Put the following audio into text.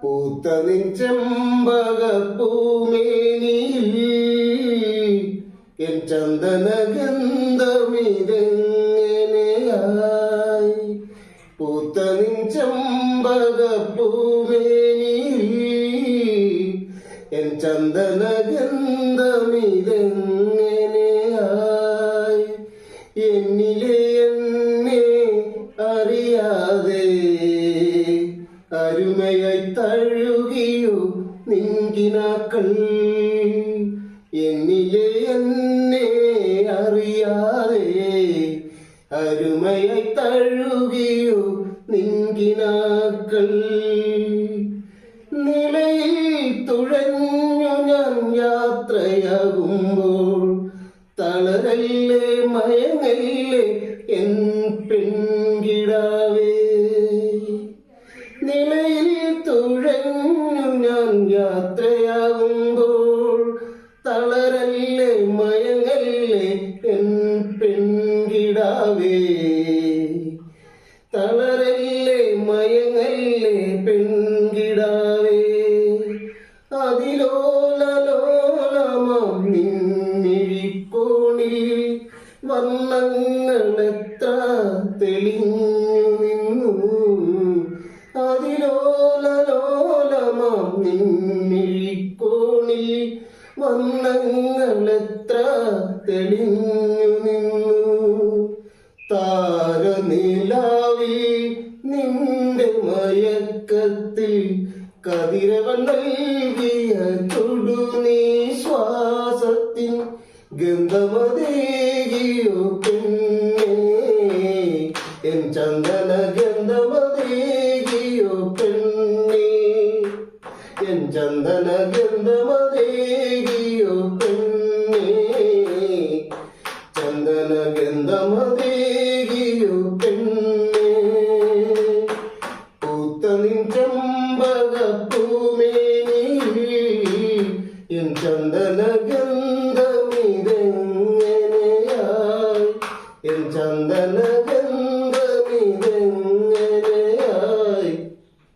പൂത്ത നിൻ ചെമ്പകപ്പൂമേനിയിൽ എൻ ചന്ദന ഗന്ധമിതെങ്ങനെയായി പൂത്ത നിൻ ചെമ്പകപ്പൂമേനിയിൽ എൻ ചന്ദന ഗന്ധമിതെങ്ങനെയായി എന്നിലെ എന്നെ അറിയാതെ അരുമയായി തഴുകിയോ നിങ്കിനാക്കൾ എന്നിലെ എന്നെ അറിയാതെ അരുമയായി തഴുകിയോ നിങ്കിനാക്കൾ നിലയിൽ തുഴഞ്ഞു ഞാൻ യാത്രയാകുമ്പോൾ തളരല്ലേ മയങ്ങല്ലേ എൻ യാത്രയാകുമ്പോൾ തളരല്ലേ മയങ്ങല്ലേ എൻ പെൺകിടാവേ? തളരല്ലേ മയങ്ങല്ലേ പെൺകിടാവേ? അതിലോലലോലമാം നിന്നിഴിക്കോണിൽ വർണങ്ങൾ എത്ര തെളിഞ്ഞു നിന്നു. നിന്നിഴിക്കോണിൽ വർണങ്ങൾ തെളിഞ്ഞു നിന്നു. താരനിലാവിൽ നിന്റെ മയക്കത്തിൽ കതിരവൻ നൽകിയ നീ ശ്വാസത്തിൻ ഗന്ധമതേകിയോ പെണ്ണേ? എൻ ചന്ദന ഗന്ധമതേകിയോ പെണ്ണേ? എൻ ചന്ദന ഗന്ധമതേകിയോ പെണ്ണേ ചന്ദന ഗന്ധമതേകിയോ പെണ്ണേ പൂത്ത നിൻ പൂമേനി എൻ ചന്ദന ഗന്ധമിതെങ്ങനെയായി എൻ ചന്ദന